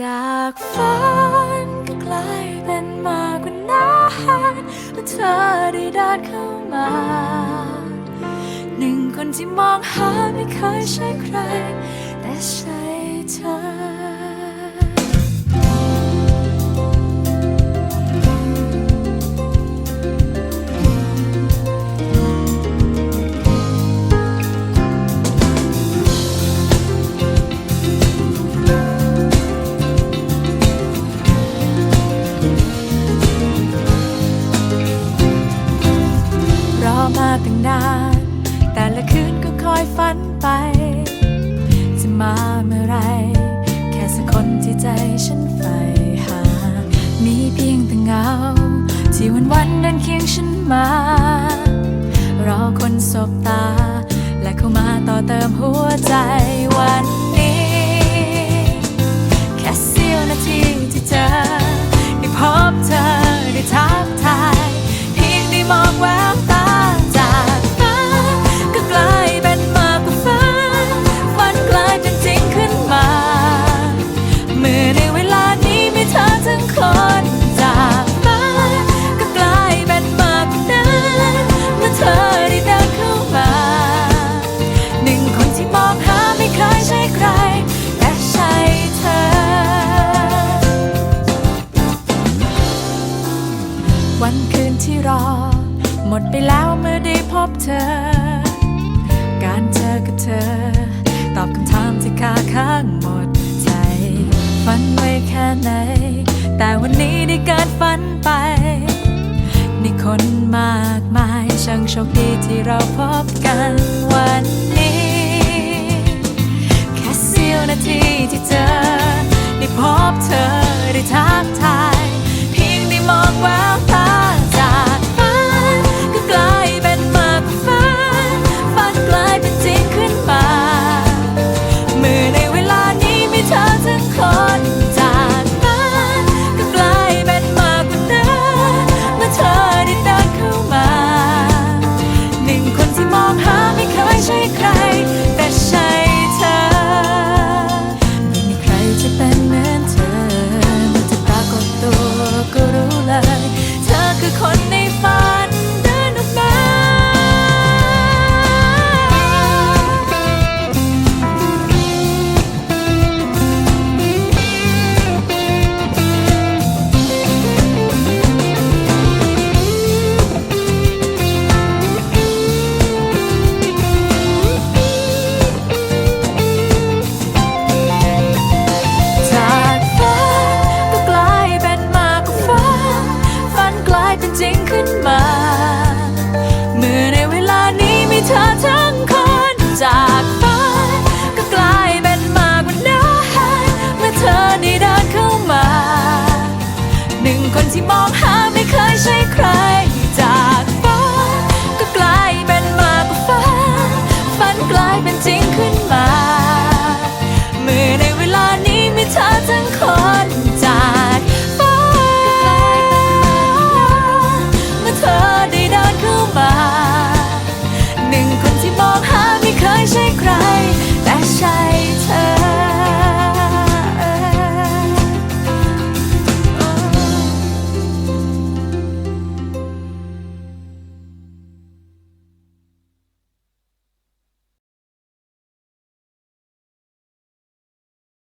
จากฝันก็กลายเป็นมากกว่านั้นเมื่อเธอได้เดินเข้ามา หนึ่งคนที่มองหาไม่เคยใช่ใคร แต่ใช่เธอ ตั้งนาน แต่ละคืนก็คอยฝันไป จะมาเมื่อไร แค่สักคนที่ใจฉันใฝ่หา มีเพียงแต่เงา ที่วันวันเดินเคียงฉันมา รอคนสบตา และเข้ามาต่อเติมหัวใจวัน มดไปแล้วเมื่อได้พบเธอ การเจอกับเธอ ตอบคำถามที่คาข้างหมดใจ ฝันไว้แค่ไหน แต่วันนี้ได้เกิดฝันไป นี่คนมากมายช่างโชคดีที่เราพบกันวันนี้ แค่เสี้ยวนาทีที่เจ ที่มองหา